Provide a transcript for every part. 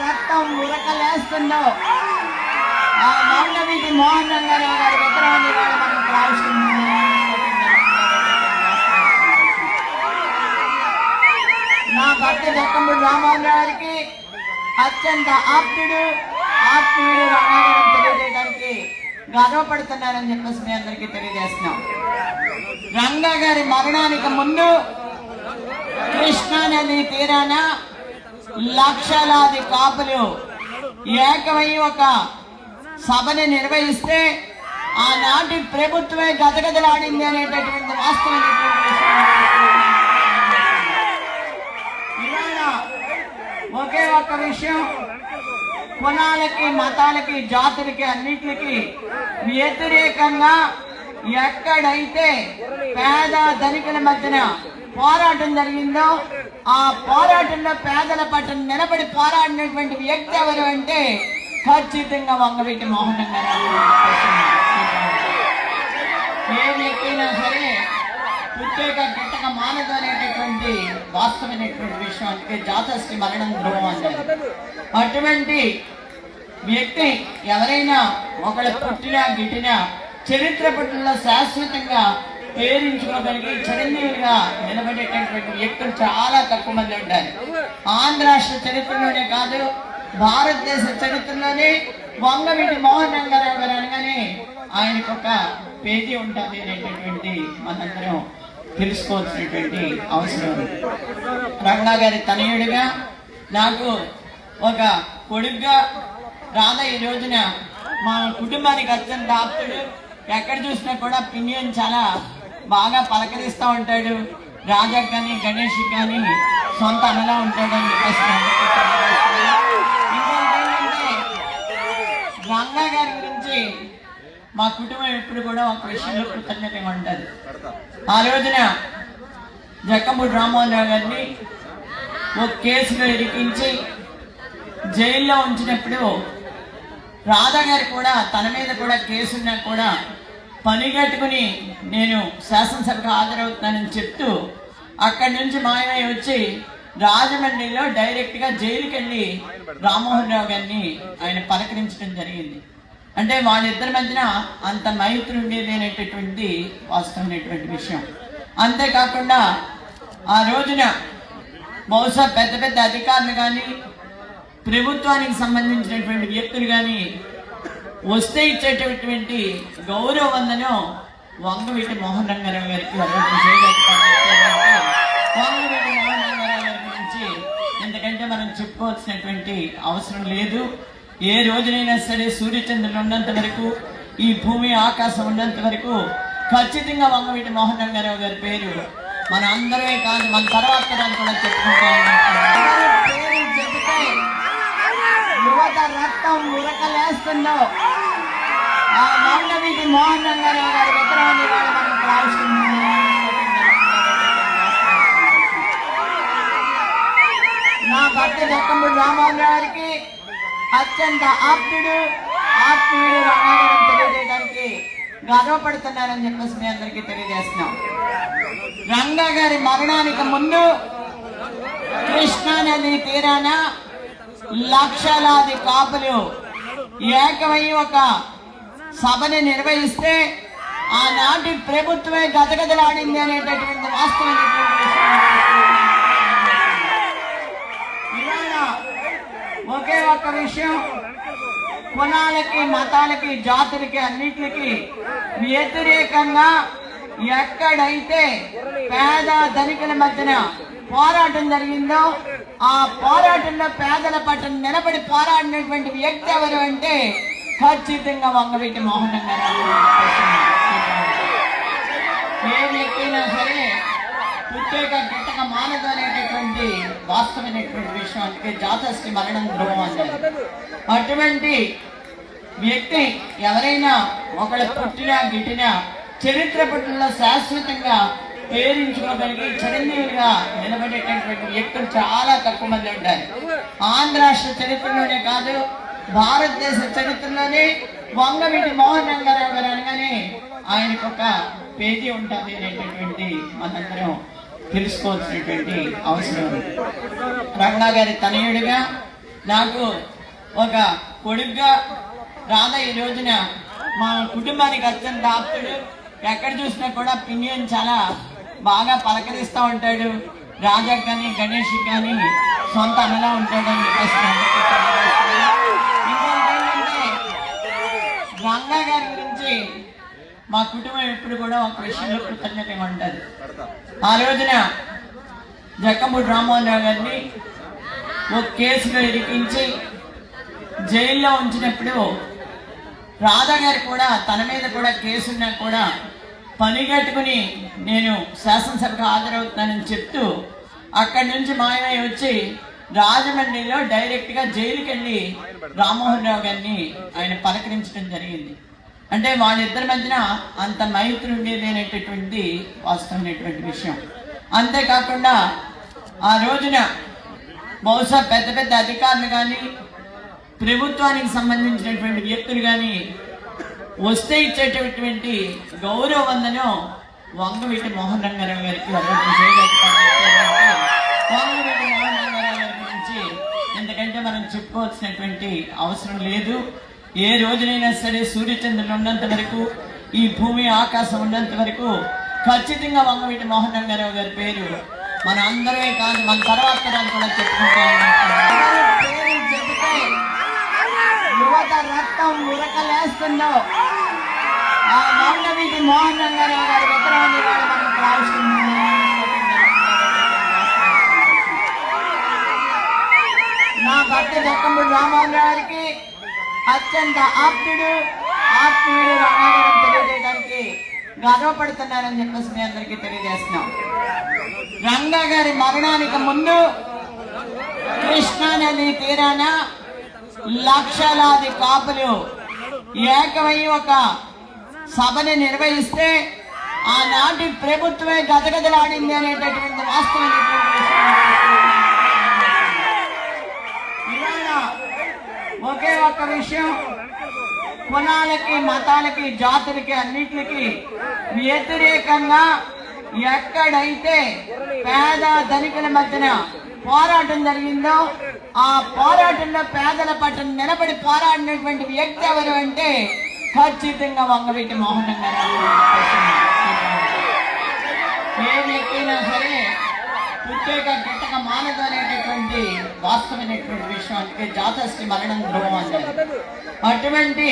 రక్తం ఉరకలేస్తుందో ఆ మౌనవీటి మోహన్ రంగారావు గారి విగ్రహాన్ని మనం నా భర్త జక్కముడు రామోహన్ గారికి అత్యంత ఆప్తుడు ఆత్మీయుడు రంగారావు తెలియజేయడానికి గర్వపడుతున్నారని చెప్పేసి మీ అందరికీ తెలియజేస్తున్నాం. రంగా గారి మరణానికి ముందు కృష్ణా నది తీరాన లక్షలాది కాపులు ఏకమై ఒక సభని నిర్వహిస్తే ఆనాటి ప్రభుత్వమే గదగదలాడింది అనేటటువంటి వాస్తవం ఒకే ఒక్క విషయం. కులాలకి మతాలకి జాతులకి అన్నిటికి వ్యతిరేకంగా ఎక్కడైతే పేద ధనికుల మధ్యన పోరాటం జరిగిందో ఆ పోరాటంలో పేదల పట్ల నిలబడి పోరాడినటువంటి వ్యక్తి ఎవరు అంటే ఖచ్చితంగా వంగవీటి మోహన్ గారు. ఏ వ్యక్తి అయినా సరే పుట్టేక గిట్టక మానదు అనేటటువంటి వాస్తవమైనటువంటి విషయం. అంటే జాతస్కి మరణం ధ్రువం అన్నారు అటువంటి వ్యక్తి ఎవరైనా ఒకళ్ళు పుట్టినా గిట్టినా చరిత్ర పట్ల శాశ్వతంగా పేరించుకోగలిగి చిరంజీవిగా నిలబడేటటువంటి వ్యక్తులు చాలా తక్కువ మంది ఉంటారు. ఆంధ్ర రాష్ట్ర చరిత్రలోనే కాదు భారతదేశ చరిత్రలోనే వంగవీటి మోహన్ రంగారావు గారు అనగానే ఆయనకు ఒక పేజీ ఉంటుంది అనేటటువంటి మనందరం తెలుసుకోవాల్సినటువంటి అవసరం. రంగా గారి తనయుడిగా నాకు ఒక కొడుగ్గా రాధ ఈ రోజున మా కుటుంబానికి అత్యంత ఆప్తుడు. ఎక్కడ చూసినా కూడా పిన్యన్ చాలా బాగా పలకరిస్తూ ఉంటాడు. రాజా కానీ గణేష్ కానీ సొంత అన్నలా ఉంటాడని చెప్పేసి రంగా గారి గురించి మా కుటుంబం ఎప్పుడు కూడా ఒక విషయంలో కృతజ్ఞతగా ఉంటుంది. ఆ రోజున జక్కమూడి రామ్మోహన్ రావు గారిని ఒక కేసులో ఇరికించి జైల్లో ఉంచినప్పుడు రాధా గారు కూడా తన మీద కూడా కేసున్నా కూడా పని కట్టుకుని నేను శాసనసభకు హాజరవుతున్నానని చెప్తూ అక్కడి నుంచి మాయమై వచ్చి రాజమండ్రిలో డైరెక్ట్గా జైలుకి వెళ్ళి రామ్మోహన్ రావు గారిని ఆయన పలకరించడం జరిగింది. అంటే వాళ్ళిద్దరి మధ్యన అంత మైత్రి ఉండేది అనేటటువంటి వాస్తవమైనటువంటి విషయం. అంతేకాకుండా ఆ రోజున బహుశా పెద్ద పెద్ద అధికారులు కానీ ప్రభుత్వానికి సంబంధించినటువంటి వ్యక్తులు కానీ వస్తే ఇచ్చేటటువంటి గౌరవ వందనం వంగవీటి మోహన్ రంగారావు గారికి వంగవీటి మోహన్ రంగారావు గారి గురించి ఎందుకంటే మనం చెప్పుకోవాల్సినటువంటి అవసరం లేదు. ఏ రోజునైనా సరే సూర్యచంద్రులు ఉన్నంత వరకు ఈ భూమి ఆకాశం ఉన్నంత వరకు ఖచ్చితంగా వంగవీటి మోహన్ రంగారావు గారి పేరు మన అందరమే కాదు మన తర్వాత తరాలు కూడా చెప్పుకుంటా పేరు యువత రక్తం ఉరకలేస్తుందో? ఆ మౌనవీటి మోహన్ రంగారావు గారి విగ్రహాన్ని మనం నా భర్త జక్కముడు రామోహన్ గారికి అత్యంత ఆప్తుడు ఆత్మీయుడు రామాగారం తెలియజేయడానికి గర్వపడుతున్నారని చెప్పేసి మీ అందరికీ తెలియజేస్తున్నాం. రంగా గారి మరణానికి ముందు కృష్ణా నది తీరాన లక్షలాది కాపులు ఏకమై ఒక సభని నిర్వహిస్తే ఆనాటి ప్రభుత్వమే గదగదలాడింది అనేటటువంటి వాస్తవమైనటువంటి ఒకే ఒక్క విషయం. కులాలకి మతాలకి జాతులకి అన్నిటికి వ్యతిరేకంగా ఎక్కడైతే పేద ధనికుల మధ్యన పోరాటం జరిగిందో ఆ పోరాటంలో పేదల పట్ల నిలబడి పోరాడినటువంటి వ్యక్తి ఎవరు అంటే ఖచ్చితంగా వంగవీటి మోహన్ గారు ఏ వ్యక్తి అయినా సరే ప్రత్యేక గిట్టక మానదు అనేటటువంటి వాస్తవమైనటువంటి విషయం అందుకే జాతస్కి మరణం ధ్రువం అంటారు అటువంటి వ్యక్తి ఎవరైనా ఒకళ్ళు పుట్టినా గిట్టినా చరిత్ర పట్ల శాశ్వతంగా పేరించుకోగలిగి చిరంజీవిగా నిలబడేటటువంటి వ్యక్తులు చాలా తక్కువ మంది ఉంటారు. ఆంధ్ర రాష్ట్ర చరిత్రలోనే కాదు భారతదేశ చరిత్రలోనే వంగవీటి మోహన్ రంగారావు గారు అనగానే ఆయనకు ఒక పేజీ ఉంటుంది అనేటటువంటి మనందరం తెలుసుకోవాల్సినటువంటి అవసరం ఉంది. గారి తనయుడిగా నాకు ఒక కొడుగ్గా రాధ ఈ రోజున మా కుటుంబానికి అత్యంత ఆప్తుడు. ఎక్కడ చూసినా కూడా పిన్యన్ చాలా బాగా పలకరిస్తూ ఉంటాడు. రాజా కానీ గణేష్ కానీ సొంత అన్నలా ఉంటాడని చెప్పేసి రంగా గారి గురించి మా కుటుంబం ఎప్పుడు కూడా ఒక విషయంలో కృతజ్ఞత ఉంటుంది ఆ రోజున జక్కమూడి రామ్మోహన్ రావు గారిని ఒక కేసులో ఇరికించి జైల్లో ఉంచినప్పుడు రాధా గారు కూడా తన మీద కూడా కేసున్నా కూడా పని కట్టుకుని నేను శాసనసభకు హాజరవుతానని చెప్తూ అక్కడి నుంచి మాయమై వచ్చి రాజమండ్రిలో డైరెక్ట్గా జైలుకి వెళ్ళి రామ్మోహన్ రావు గారిని ఆయన పలకరించడం జరిగింది. అంటే వాళ్ళిద్దరి మధ్యన అంత మైత్రి ఉండేది అనేటటువంటి వాస్తవమైనటువంటి విషయం. అంతేకాకుండా ఆ రోజున బహుశా పెద్ద పెద్ద అధికారులు కానీ ప్రభుత్వానికి సంబంధించినటువంటి వ్యక్తులు కానీ వస్తే ఇచ్చేటటువంటి గౌరవ వందనం వంగవీటి మోహన్ రంగారావు గారికి వంగవీటి మోహన్ ఎందుకంటే మనం చెప్పుకోవాల్సినటువంటి అవసరం లేదు. ఏ రోజునైనా సరే సూర్యచంద్రులు ఉన్నంత వరకు ఈ భూమి ఆకాశం ఉన్నంత వరకు ఖచ్చితంగా వంగవీటి మోహన్ రంగారావు గారి పేరు మన అందరమే కాదు మన తర్వాత తరాలు కూడా చెప్పుకుంటాం. యువత రక్తం ఉరకలేస్తుందో ఆ మౌనవీటి మోహన్ రంగారావు గారి విగ్రహాన్ని మనం ఆవిష్కరించుకుంటున్నాం. రామోహన్ గారికి అత్యంత ఆప్తుడు ఆత్మీయుడు రంగారావు తెలియజేయడానికి గర్వపడుతున్నారని చెప్పేసి మీ అందరికీ తెలియజేస్తున్నాం రంగా గారి మరణానికి ముందు కృష్ణా నది తీరాన లక్షలాది కాపులు ఏకమై ఒక సభని నిర్వహిస్తే ఆనాటి ప్రభుత్వమే గదగదలాడింది అనేటటువంటి వాస్తవమైనటువంటి విషయం. ఇవాళ ఒకే ఒక్క విషయం. కులాలకి మతాలకి జాతులకి అన్నిటికి వ్యతిరేకంగా ఎక్కడైతే పేద ధనికుల మధ్యన పోరాటం జరిగిందో ఆ పోరాటంలో పేదల పట్ల నిలబడి పోరాడినటువంటి వ్యక్తి ఎవరు అంటే ఖచ్చితంగా వంగవీటి మోహన్ గారు. ఏ వ్యక్తి అయినా సరే పుట్టేక గిట్టక మానదు అనేటటువంటి వాస్తవమైనటువంటి విషయం. అందుకే జాతశ్రీ మరణం ధ్రువం అన్నారు అటువంటి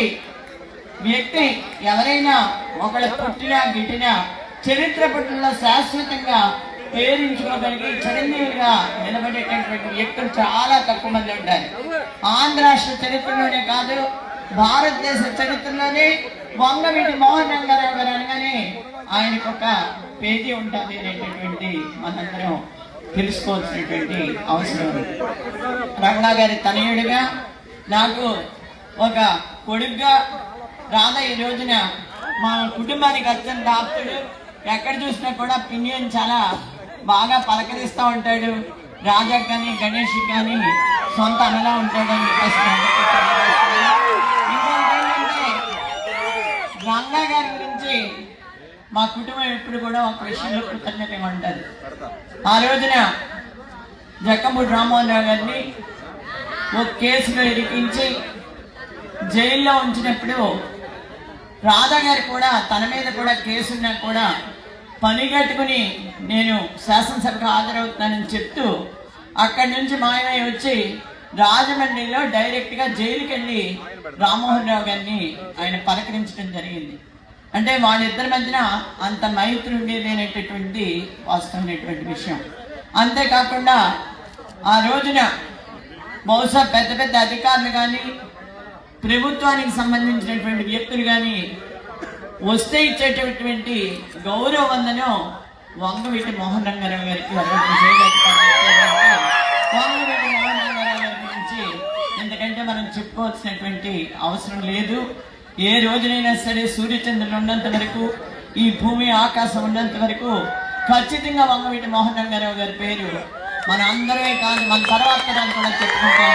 వ్యక్తి ఎవరైనా ఒకళ్ళు పుట్టినా గిట్టినా చరిత్ర పట్ల శాశ్వతంగా పేరించుకోగలిగి చిరంజీవిగా నిలబడేటటువంటి వ్యక్తులు చాలా తక్కువ మంది ఉంటారు. ఆంధ్ర రాష్ట్ర చరిత్రలోనే కాదు భారతదేశ చరిత్రలోనే వంగవీటి మోహన్ రంగారావు గారు అనగానే ఆయనకు ఒక పేజీ ఉంటుంది అనేటటువంటి మనందరం తెలుసుకోవాల్సినటువంటి అవసరం రమణ గారి తనయుడిగా నాకు ఒక కొడుగ్గా రాధ ఈ రోజున మా కుటుంబానికి అత్యంత ఆప్తుడు. ఎక్కడ చూసినా కూడా పిన్యన్ చాలా బాగా పలకరిస్తూ ఉంటాడు. రాజా కానీ గణేష్ కానీ సొంత అన్నలా ఉంటాడని చెప్పేసి నేను అందరికీ తెలియజేస్తున్నాను. ఇంకొకటి ఏంటంటే రంగా గారి గురించి మా కుటుంబం ఎప్పుడు కూడా ఒక విషయంలో కృతజ్ఞతగా ఉంటుంది. ఆ రోజున జక్కమూడి రామ్మోహన్ రావు గారిని ఒక కేసులో ఇరికించి జైల్లో ఉంచినప్పుడు రాధా గారు కూడా తన మీద కూడా కేసున్నా కూడా పని కట్టుకుని నేను శాసనసభకు హాజరవుతున్నానని చెప్తూ అక్కడి నుంచి మాయమై వచ్చి రాజమండ్రిలో డైరెక్ట్గా జైలుకి వెళ్ళి రామ్మోహన్ రావు గారిని ఆయన పలకరించడం జరిగింది. అంటే వాళ్ళిద్దరి మధ్యన అంత మైత్రి ఉండేది అనేటటువంటి వాస్తవమైనటువంటి విషయం. అంతేకాకుండా ఆ రోజున బహుశా పెద్ద పెద్ద అధికారులు కానీ ప్రభుత్వానికి సంబంధించినటువంటి వ్యక్తులు కానీ వస్తే ఇచ్చేటటువంటి గౌరవ వందనం వంగవీటి మోహన్ రంగారావు గారికి వంగవీటి మోహన్ రంగారావు గారి గురించి ఎందుకంటే మనం చెప్పుకోవాల్సినటువంటి అవసరం లేదు. ఏ రోజునైనా సరే సూర్యచంద్రులు ఉన్నంత వరకు ఈ భూమి ఆకాశం ఉన్నంత వరకు ఖచ్చితంగా వంగవీటి మోహన్ రంగారావు గారి పేరు మన అందరమే కాదు మన తర్వాత తరాలు కూడా చెప్పుకుంటా